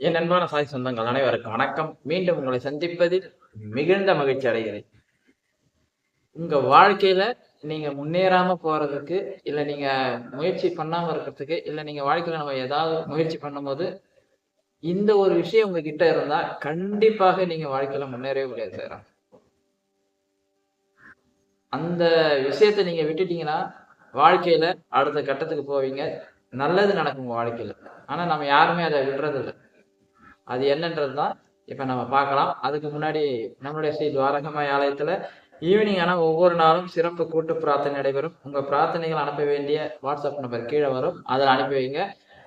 என் அன்பான சாய் சொந்தங்கள் அனைவருக்கும் வணக்கம். மீண்டும் உங்களை சந்திப்பதில் மிகுந்த மகிழ்ச்சி அடைகிறேன். உங்க வாழ்க்கையில நீங்க முன்னேறாம போறதுக்கு இல்ல நீங்க முயற்சி பண்ணாம இருக்கிறதுக்கு இல்ல நீங்க வாழ்க்கையில நம்ம ஏதாவது முயற்சி பண்ணும்போது இந்த ஒரு விஷயம் உங்ககிட்ட இருந்தா கண்டிப்பாக நீங்க வாழ்க்கையில முன்னேறவே முடியாது சார். அந்த விஷயத்தை நீங்க விட்டுட்டீங்கன்னா வாழ்க்கையில அடுத்த கட்டத்துக்கு போவீங்க. நல்லது நடக்கும் உங்க வாழ்க்கையில. ஆனா நம்ம யாருமே அதை விடுறது இல்லை அது என்னன்றது தான் இப்போ நம்ம பார்க்கலாம். அதுக்கு முன்னாடி நம்மளுடைய ஸ்ரீ துவாரகமாய் ஆலயத்தில் ஈவினிங் ஆனால் ஒவ்வொரு நாளும் சிறப்பு கூட்டு பிரார்த்தனை நடைபெறும். உங்கள் பிரார்த்தனைகள் அனுப்ப வேண்டிய வாட்ஸ்அப் நம்பர் கீழே வரும். அதில் அனுப்பி வைங்க.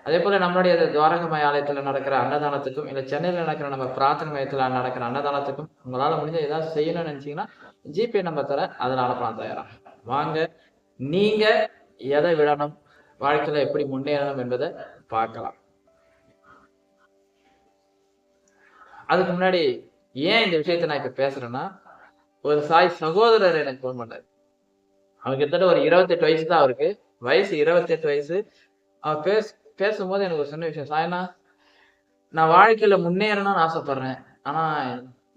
அதே போல் நம்மளுடைய துவாரகமாய் ஆலயத்தில் நடக்கிற அன்னதானத்துக்கும் இல்லை சென்னையில் நடக்கிற நம்ம பிரார்த்தனை மையத்தில் நடக்கிற அன்னதானத்துக்கும் உங்களால் முடிஞ்ச ஏதாவது செய்யணும்னு நினச்சிங்கன்னா ஜிபே நம்பர் தர அதில் அனுப்பலாம் தயாரா. வாங்க. நீங்கள் எதை விடணும்? வாழ்க்கையில் எப்படி முன்னேறணும் என்பதை பார்க்கலாம். அதுக்கு முன்னாடி ஏன் இந்த விஷயத்த நான் இப்ப பேசுறேன்னா ஒரு சாய் சகோதரர் எனக்கு ஃபோன் பண்ணாரு. அவருக்கு கிட்டத்தட்ட ஒரு இருபத்தெட்டு வயசு தான் அவருக்கு. வயசு இருபத்தெட்டு வயசு. அவர் பேச பேசும்போது எனக்கு ஒரு சின்ன விஷயம். சாய்னா நான் வாழ்க்கையில முன்னேறணும்னு ஆசைப்படுறேன். ஆனா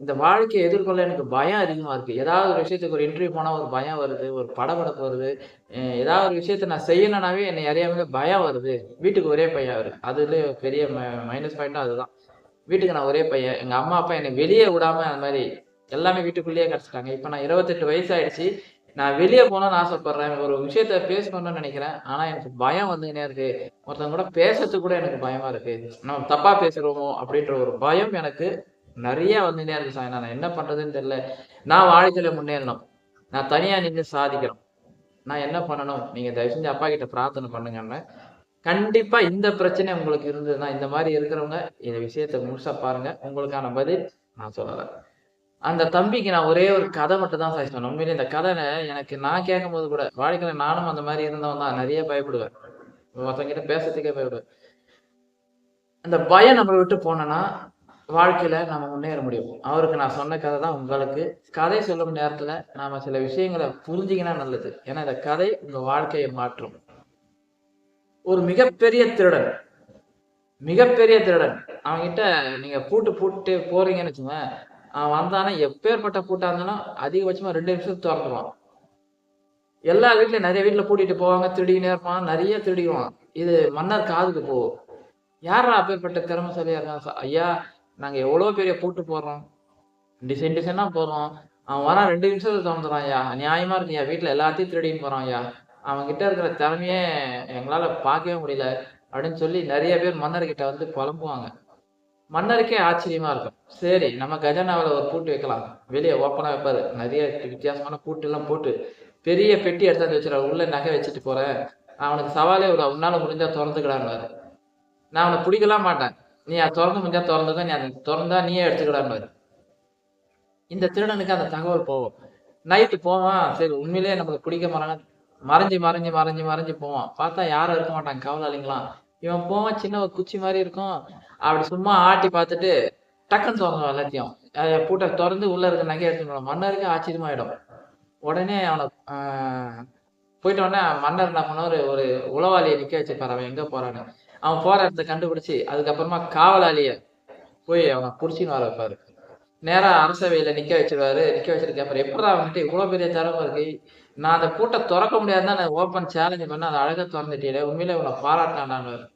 இந்த வாழ்க்கையை எதிர்கொள்ள எனக்கு பயம் அதிகமா இருக்கு. ஏதாவது ஒரு விஷயத்துக்கு ஒரு இன்டர்வியூ போனா ஒரு பயம் வருது ஒரு படபடப்பு வருது. ஏதாவது ஒரு விஷயத்த நான் செய்யணும்னாவே என்னை அறியாமலே பயம் வருது. வீட்டுக்கு ஒரே பையன் வருது அதுல பெரிய மைனஸ் பாயிண்ட்டும் அதுதான். வீட்டுக்கு நான் ஒரே பையன். எங்கள் அம்மா அப்பா என்னை வெளியே விடாம அந்த மாதிரி எல்லாமே வீட்டுக்குள்ளேயே கிடச்சிட்டாங்க. இப்போ நான் இருபத்தெட்டு வயசு ஆயிடுச்சு நான் வெளியே போகணும்னு ஆசைப்படுறேன். ஒரு விஷயத்த பேசணும்னு நினைக்கிறேன். ஆனால் எனக்கு பயம் வந்துக்கினே இருக்கு? ஒருத்தங்க கூட பேசுறதுக்கு கூட எனக்கு பயமா இருக்கு. நம்ம தப்பா பேசுறோமோ அப்படின்ற ஒரு பயம் எனக்கு நிறைய வந்துட்டே இருக்கு சாய் நான் என்ன பண்றதுன்னு தெரியல. நான் வாழ்க்கையில முன்னேறணும். நான் தனியா நின்று சாதிக்கிறோம் நான் என்ன பண்ணணும்? நீங்க தயவு செஞ்சு அப்பா கிட்ட பிரார்த்தனை பண்ணுங்கன்னு. கண்டிப்பா இந்த பிரச்சனை உங்களுக்கு இருந்ததுன்னா இந்த மாதிரி இருக்கிறவங்க இந்த விஷயத்த முழுசா பாருங்க. உங்களுக்கான பதில் நான் சொல்லலை. அந்த தம்பிக்கு நான் ஒரே ஒரு கதை மட்டும் தான் சார் சொன்னேன் உண்மையிலே இந்த கதை எனக்கு நான் கேட்கும்போது கூட வாழ்க்கையில நானும் அந்த மாதிரி இருந்தவன் தான். நிறைய பயப்படுவேன். மற்றவங்கிட்ட பேசுறதுக்கே பயப்படுவேன். அந்த பயம் நம்மளை விட்டு போனோன்னா வாழ்க்கையில நம்ம முன்னேற முடியும். அவருக்கு நான் சொன்ன கதை தான் உங்களுக்கு. கதை சொல்லும் நேரத்துல நாம சில விஷயங்களை புரிஞ்சிக்கினா நல்லது. ஏன்னா இந்த கதை உங்க வாழ்க்கையை மாற்றும். ஒரு மிகப்பெரிய திருடன். மிகப்பெரிய திருடன். அவன்கிட்ட நீங்க பூட்டு பூட்டு போறீங்கன்னு வச்சுங்க அவன் வந்தானா எப்பேற்பட்ட பூட்டா இருந்தாலும் அதிகபட்சமா ரெண்டு நிமிஷம் திறந்துருவான். எல்லா வீட்லயும் நிறைய வீட்டுல பூட்டிட்டு போவாங்க திருடிக்கினே இருப்பான் நிறைய திருடிக்குவான். இது மன்னர் காதுக்கு போகும் யாரா அப்பேற்பட்ட திறமைசாலியா இருக்கான் ஐயா நாங்க எவ்வளவு பெரிய பூட்டு போடுறோம். டிசைன் டிசைனா போடுறோம். அவன் வரான் ரெண்டு நிமிஷத்துல திறந்துறான் ஐயா. நியாயமா இருக்கு ஐயா வீட்டுல எல்லாத்தையும் திருடின்னு போறான் ஐயா. அவன் கிட்ட இருக்கிற திறமையே எங்களால பார்க்கவே முடியல அப்படின்னு சொல்லி நிறைய பேர் மன்னர்கிட்ட வந்து புலம்புவாங்க. மன்னருக்கே ஆச்சரியமா இருக்கும். சரி நம்ம கஜானாவில் ஒரு பூட்டு வைக்கலாம். வெளியே ஓப்பனாக வைப்பாரு. நிறைய வித்தியாசமான பூட்டு எல்லாம் போட்டு பெரிய பெட்டி எடுத்தாந்து வச்சுருவாரு. உள்ள நகை வச்சுட்டு போறேன். அவனுக்கு சவாலே விட உன்னால முடிஞ்சா திறந்துக்கடான்னு நான் அவனை பிடிக்கலாம் மாட்டேன். நீ அதை திறந்து முடிஞ்சா திறந்துதான் நீ அதை திறந்தா நீயே எடுத்துக்கடான்னு இந்த திருடனுக்கு அந்த தகவல் போகும். நைட்டு போவான். சரி உண்மையிலேயே நம்மளுக்கு பிடிக்க மாறாங்க மறைஞ்சு மறைஞ்சு மறைஞ்சு மறைஞ்சு போவான். பார்த்தா யாரும் இருக்க மாட்டாங்க காவலாளிங்களாம். இவன் போவான் சின்ன ஒரு குச்சி மாதிரி இருக்கும். அப்படி சும்மா ஆட்டி பார்த்துட்டு டக்குன்னு திறந்தோம் எல்லாத்தையும். அதை பூட்டை திறந்து உள்ள இருக்க நகை எடுத்துக்கணும் மன்னருக்கு ஆச்சரியமாயிடும். உடனே அவனை ஆஹ், போயிட்ட உடனே மன்னர் என்ன பண்ணுவாரு ஒரு உளவாளியை நிக்க வச்சிருப்பாரு. அவன் எங்க போறான்னு. அவன் போற இடத்த கண்டுபிடிச்சு அதுக்கப்புறமா காவலாளிய போய் அவனை புடிச்சின்னு வர வைப்பாரு. நேரா அரசவையில நிக்க வச்சிருவாரு. நிக்க வச்சிருக்க அப்புறம் எப்படி அவன்கிட்ட இவ்வளவு பெரிய திறமை இருக்கு? நான் அந்த பூட்டை திறக்க முடியாது தான் ஓப்பன் சேலஞ்சு பண்ண அதை அழகாக திறந்துட்டீங்க உண்மையிலே உன்னை பாராட்டினாங்க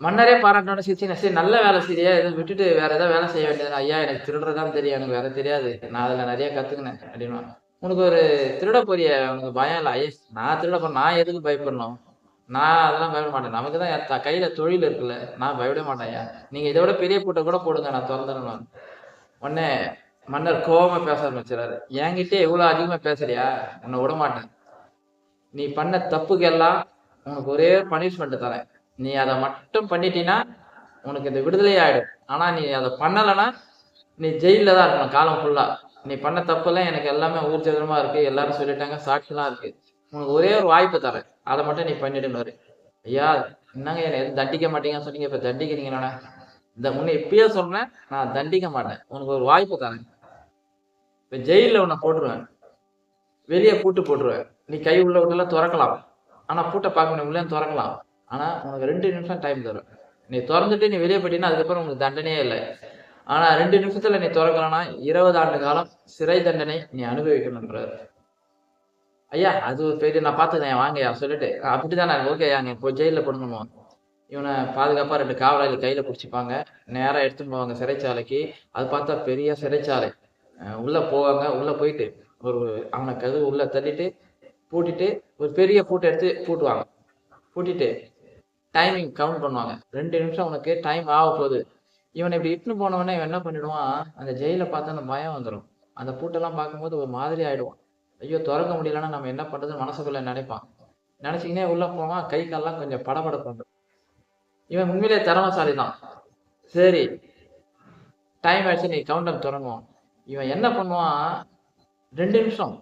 மன்னரே பாராட்டினோட சிரிச்சு சரி நல்ல வேலை சரியா எதுவும் விட்டுட்டு வேற ஏதாவது வேலை செய்ய வேண்டியது ஐயா எனக்கு திருடுறதான் தெரியும். எனக்கு வேற தெரியாது. நான் அதில் நிறைய கற்றுக்கினேன் அப்படின்னா உனக்கு ஒரு திருட போறிய. உனக்கு பயம் இல்லை ஐயா. நான் திருட போறேன். நான் எதுக்கு பயப்படணும்? நான் அதெல்லாம் பயப்பட மாட்டேன். நமக்கு தான் என் கையில தொழில் இருக்குல்ல. நான் பயப்பட மாட்டேன் ஐயா. நீங்க இதை விட பெரிய பூட்டை கூட போடுங்க. நான் திறந்துடணும் உடனே மன்னர் கோபமா பேச ஆரம்பிச்சிடாரு என்கிட்ட எவ்வளவு அதிகமா பேசுறியா? உன்னை விட மாட்டேன். நீ பண்ண தப்புக்கெல்லாம் உனக்கு ஒரே பனிஷ்மெண்ட் தரேன். நீ அதை மட்டும் பண்ணிட்டீன்னா உனக்கு இந்த விடுதலை ஆயிடும். ஆனா நீ அதை பண்ணலைன்னா நீ ஜெயில தான் இருக்கணும் காலம் ஃபுல்லா நீ பண்ண தப்பெல்லாம் எனக்கு எல்லாமே ஊர்ஜிதமா இருக்கு. எல்லாரும் சொல்லிட்டாங்க சாட்சிலாம் இருக்கு. உனக்கு ஒரே ஒரு வாய்ப்பு தரேன். அதை மட்டும் நீ பண்ணிடுனாரு ஐயா என்னங்க என்னை எதுவும் தண்டிக்க மாட்டீங்கன்னு சொன்னீங்க? இப்ப தண்டிக்கிறீங்களா இந்த முன்ன இப்பயே சொல்றேன் நான் தண்டிக்க மாட்டேன். உனக்கு ஒரு வாய்ப்பு தரேன். இப்ப ஜெயில உன்னை போட்டுருவேன். வெளியே பூட்டு போட்டுருவேன். நீ கை உள்ள விட்டுலாம் திறக்கலாம். ஆனா பூட்டை பார்க்க முடியும் உள்ளே திறக்கலாம். ஆனா உனக்கு ரெண்டு நிமிஷம் டைம் தரும் நீ திறந்துட்டு நீ வெளியே போயிட்டீங்கன்னா அதுக்கப்புறம் உங்களுக்கு தண்டனையே இல்லை. ஆனா ரெண்டு நிமிஷத்துல நீ திறக்கலன்னா இருபது ஆண்டு காலம் சிறை தண்டனை நீ அனுபவிக்கணுன்றாரு ஐயா அது பெரிய நான் பார்த்துக்கிறேன் வாங்கய்யா சொல்லிட்டு. அப்படிதான் நான் ஓகே அங்க இப்போ ஜெயிலில் போடணுமா? இவனை பாதுகாப்பா ரெண்டு காவலாளி கையில பிடிச்சிப்பாங்க. நேராக எடுத்துன்னு போவாங்க சிறைச்சாலைக்கு. அது பார்த்தா பெரிய சிறைச்சாலை. உள்ள போவாங்க. உள்ள போயிட்டு ஒரு அவனை கதவு உள்ள தள்ளிட்டு பூட்டிட்டு ஒரு பெரிய பூட்டை எடுத்து பூட்டுவாங்க. பூட்டிட்டு டைமிங் கவுண்ட் பண்ணுவாங்க. ரெண்டு நிமிஷம் உனக்கு டைம் ஆக போகுது. இவனை இப்படி இட்டுன்னு போனவனே இவன் என்ன பண்ணிடுவான்? அந்த ஜெயில பார்த்தா அந்த பயம் வந்துடும் அந்த பூட்டெல்லாம் பார்க்கும்போது ஒரு மாதிரி ஆயிடுவான். ஐயோ திறக்க முடியலன்னா நம்ம என்ன பண்றதுன்னு மனசுக்குள்ள நினைப்பான். நினைச்சிக்கினே உள்ள போவான். கை கால்லாம் கொஞ்சம் படபடப்பு வந்துடும் இவன் உண்மையிலே திறமசாலி தான் சரி டைம் ஆயிடுச்சு. நீ கவுண்டம் தொடங்குவான் இவன் என்ன பண்ணுவான்? ரெண்டு நிமிஷம்.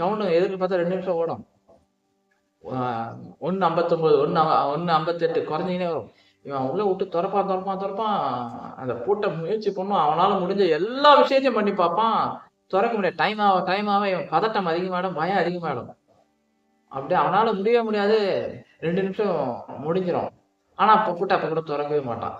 கவுண்டர் எதுக்கு பார்த்தா ரெண்டு நிமிஷம் ஓடும். ஒன்று ஐம்பத்தொம்போது ஒன்று ஒன்று ஐம்பத்தெட்டு குறைஞ்சிக்கினே வரும். இவன் உள்ள விட்டு திறப்பான் திறப்பான் திறப்பான் அந்த பூட்டை முயற்சி பண்ணுவான். அவனால முடிஞ்ச எல்லா விஷயத்தையும் பண்ணி பார்ப்பான். திறக்க முடியாது. டைம் ஆக டைம் ஆக இவன் பதட்டம் அதிகமாயிடும் பயம் அதிகமாயிடும். அப்படியே அவனால முடியவே முடியாது. ரெண்டு நிமிஷம் முடிஞ்சிடும் ஆனா அப்ப கூட்ட அப்ப கூட திறக்கவே மாட்டான்.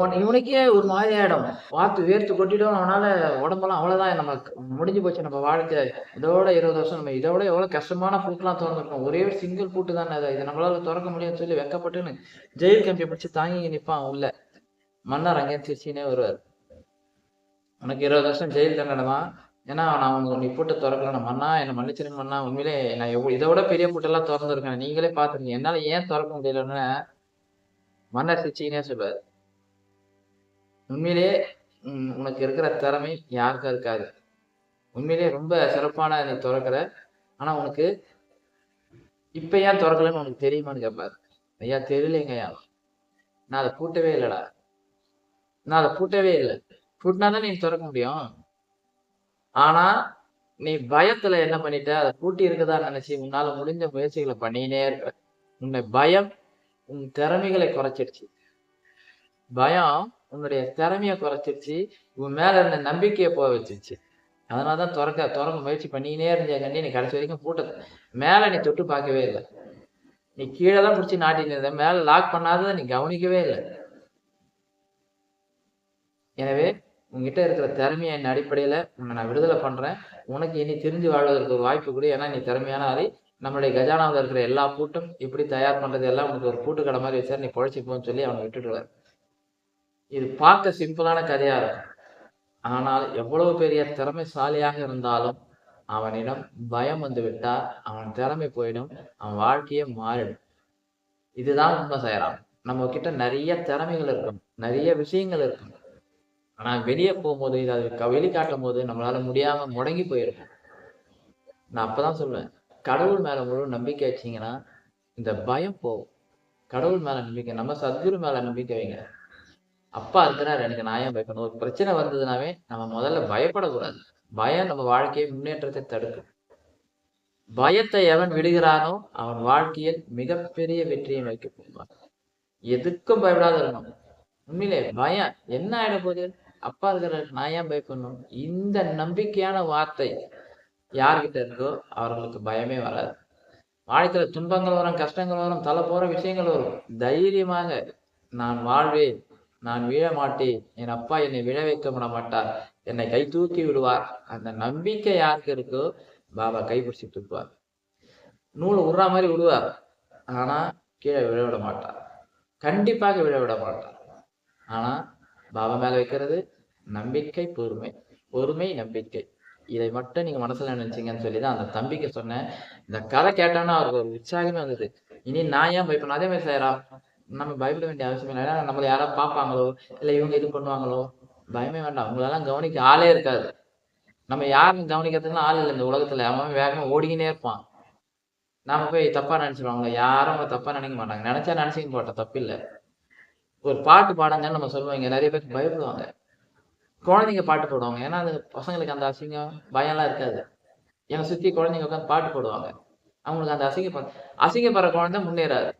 உன் இவனுக்கே ஒரு மாதிரி ஆயிடும் பார்த்து வேர்த்து கொட்டிடும். அவனால உடம்பெல்லாம் அவ்வளவுதான். நம்ம முடிஞ்சு போச்சு. நம்ம வாழ்க்கை. இதோட இருபது வருஷம் நம்ம இதோட எவ்வளவு கஷ்டமான பூட்டெல்லாம் திறந்துருக்கோம். ஒரே சிங்கிள் பூட்டு தானே அது. இதை நம்மளால திறக்க முடியும்னு சொல்லி வெக்கப்பட்டுன்னு ஜெயில் கம்பியை பிடிச்சி தாங்கி நிற்பான் உள்ள. மன்னர் அங்கே திருச்சினே வருவார். உனக்கு இருபது வருஷம் ஜெயில் தண்டனமா தான் ஏன்னா நான் உங்க நீ பூட்டை திறக்கல மண்ணா என்னை மன்னிச்சிருங்க மண்ணா உண்மையிலே நான் எவ்வளோ இதை விட பெரிய பூட்டெல்லாம் திறந்துருக்கேன். நீங்களே பார்த்துருங்க என்னால ஏன் திறக்க முடியலன்னு மன்னர் சிரிச்சிக்கினே சொல்லுவார் உண்மையிலே உம், உனக்கு இருக்கிற திறமை யாருக்கும் இருக்காது. உண்மையிலே ரொம்ப சிறப்பான நீ திறக்கிற. ஆனா உனக்கு இப்ப ஏன் திறக்கலன்னு உனக்கு தெரியுமான்னு கேட்பாரு ஐயா தெரியலைங்க ஐயா. நான் அதை பூட்டவே இல்லைடா. நான் அதை பூட்டவே இல்லை. பூட்டினாதான் நீ திறக்க முடியும். ஆனா நீ பயத்துல என்ன பண்ணிட்ட? அதை பூட்டி இருக்கதா நினைச்சு உன்னால முடிஞ்ச முயற்சிகளை பண்ணினே இருக்க உன்னை பயம் உன் திறமைகளை குறைச்சிடுச்சு. பயம் உன்னுடைய திறமையை குறைச்சிருச்சு உன் மேல இருந்த நம்பிக்கையை போக வச்சிருச்சு. அதனாலதான் திறக்க திறக்க முயற்சி பண்ணினே இருந்த கண்டி நீ கடைசி வரைக்கும் பூட்டது மேல நீ தொட்டு பார்க்கவே இல்லை. நீ கீழே தான் பிடிச்சி நாட்டின்னு இருந்த மேல லாக் பண்ணாததை நீ கவனிக்கவே இல்லை. எனவே உங்ககிட்ட இருக்கிற திறமையின் அடிப்படையில உன்னை நான் விடுதலை பண்றேன். உனக்கு இனி தெரிஞ்சு வாழ்வதற்கு ஒரு வாய்ப்பு கூட ஏன்னா நீ திறமையான ஆளு. நம்மளுடைய கஜானாவில் இருக்கிற எல்லா பூட்டும் இப்படி தயார் பண்றது எல்லாம் உனக்கு ஒரு பூட்டு கடை மாதிரி வச்சார் நீ பொழைச்சிப்போன்னு சொல்லி அவனை விட்டுடுவார் இது பார்க்க சிம்பிளான கதையா இருக்கும். ஆனால் எவ்வளவு பெரிய திறமைசாலியாக இருந்தாலும் அவனிடம் பயம் வந்து விட்டா அவன் திறமை போயிடும் அவன் வாழ்க்கையே மாறிடும். இதுதான் உண்மை செய்யறான் நம்ம கிட்ட நிறைய திறமைகள் இருக்கும் நிறைய விஷயங்கள் இருக்கும். ஆனா வெளியே போகும்போது இதை அது க- வெளிக்காட்டும் போது நம்மளால முடியாம முடங்கி போயிருக்கும். நான் அப்பதான் சொல்லுவேன் கடவுள் மேல முழு நம்பிக்கை வச்சீங்கன்னா இந்த பயம் போகும். கடவுள் மேல நம்பிக்கை நம்ம சத்குரு மேல நம்பிக்கை வைங்க. அப்பா இருக்கிறார் எனக்கு நான் ஏன் ஒரு பிரச்சனை வந்ததுனாவே நம்ம முதல்ல பயப்படக்கூடாது. பயம் நம்ம வாழ்க்கையை முன்னேற்றத்தை தடுக்கும். பயத்தை எவன் விடுகிறானோ அவன் வாழ்க்கையில் மிகப்பெரிய வெற்றியை வைக்க போவான். எதுக்கும் பயப்படாத இருக்கணும் உண்மையிலே பயம். என்ன ஆயிட போகுது? அப்பா இருக்கிற நான் ஏன் பயப்படணும் இந்த நம்பிக்கையான வார்த்தை யார்கிட்ட இருக்கோ அவர்களுக்கு பயமே வராது. வாழ்க்கையில துன்பங்கள் வரும் கஷ்டங்கள் வரும் தலை போற விஷயங்கள் வரும். தைரியமாக நான் வாழ்வேன். நான் வீழ மாட்டேன். என் அப்பா என்னை விழ வைக்க விட மாட்டார் என்னை கை தூக்கி விடுவார். அந்த நம்பிக்கை யாருக்கு இருக்கோ பாபா கை பிடிச்சி தூக்குவார் நூலை விடுற மாதிரி விடுவார் ஆனா கீழே விழ விட மாட்டார். கண்டிப்பாக விழ விட மாட்டார். ஆனா பாபா மேல வைக்கிறது நம்பிக்கை பொறுமை. பொறுமை நம்பிக்கை. இதை மட்டும் நீங்க மனசுல நினைச்சீங்கன்னு சொல்லி தான் அந்த தம்பிக்கு சொன்னேன். இந்த கதை கேட்டோன்னா அவருக்கு ஒரு உற்சாகமே வந்தது. இனி நான் ஏன் பயப்படணும்? அதே மாதிரி செய்யறா நம்ம பயப்பட வேண்டிய அவசியம் இல்லை. ஏன்னா நம்மளை யாராவது பார்ப்பாங்களோ இல்லை இவங்க இது பண்ணுவாங்களோ பயமே வேண்டாம். அவங்களெல்லாம் கவனிக்க ஆளே இருக்காது. நம்ம யாரும் கவனிக்கிறதுக்குலாம் ஆள் இல்லை இந்த உலகத்துல. அவன் வேகமா ஓடிக்கினே இருப்பான். நாம போய் தப்பா நினைச்சிருவாங்களோ யாரும் அவங்க தப்பா நினைக்க மாட்டாங்க. நினைச்சா நினச்சிக்க போட்டோம் தப்பு இல்லை. ஒரு பாட்டு பாடுங்கன்னு நம்ம சொல்லுவோம். இங்க நிறைய பேர் பயப்படுவாங்க. குழந்தைங்க பாட்டு போடுவாங்க. ஏன்னா அது பசங்களுக்கு அந்த அசிங்கம் பயம்லாம் இருக்காது. என்னை சுத்தி குழந்தைங்க உட்காந்து பாட்டு போடுவாங்க. அவங்களுக்கு அந்த அசிங்க அசிங்கப்படுற குழந்தை முன்னேறாது.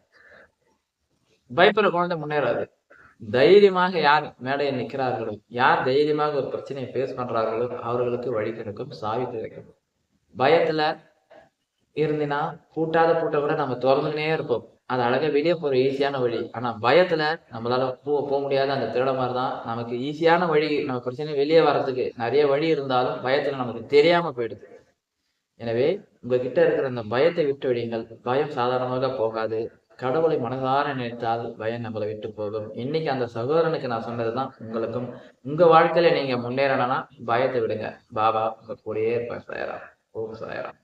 பயப்படுற குழந்தை முன்னேறாது. தைரியமாக யார் மேடையில் நிற்கிறார்களோ யார் தைரியமாக ஒரு பிரச்சனையை ஃபேஸ் பண்றார்களோ அவர்களுக்கு வழி கிடைக்கும் சாவி கிடைக்கும். பயத்துல இருந்தினா பூட்டாத பூட்டை கூட நம்ம திறந்துனே இருப்போம். அது அழகா வெளியே போற ஈஸியான வழி. ஆனா பயத்துல நம்மளால போ போக முடியாத அந்த திருட மாதிரி தான் நமக்கு ஈஸியான வழி நம்ம பிரச்சனை வெளியே வர்றதுக்கு நிறைய வழி இருந்தாலும் பயத்துல நமக்கு தெரியாம போயிடுது. எனவே உங்ககிட்ட இருக்கிற அந்த பயத்தை விட்டு விடுங்கள் பயம் சாதாரணமாக போகாது. கடவுளை மனதார நினைத்தால் பயம் நம்மளை விட்டு போகும். இன்னைக்கு அந்த சகோதரனுக்கு நான் சொன்னதுதான் உங்களுக்கும். உங்க வாழ்க்கையில நீங்க முன்னேறணும்னா பயத்தை விடுங்க. பாபா உங்க கூடயே இருப்பேன் சாயராம். ஓம் சாயராம்.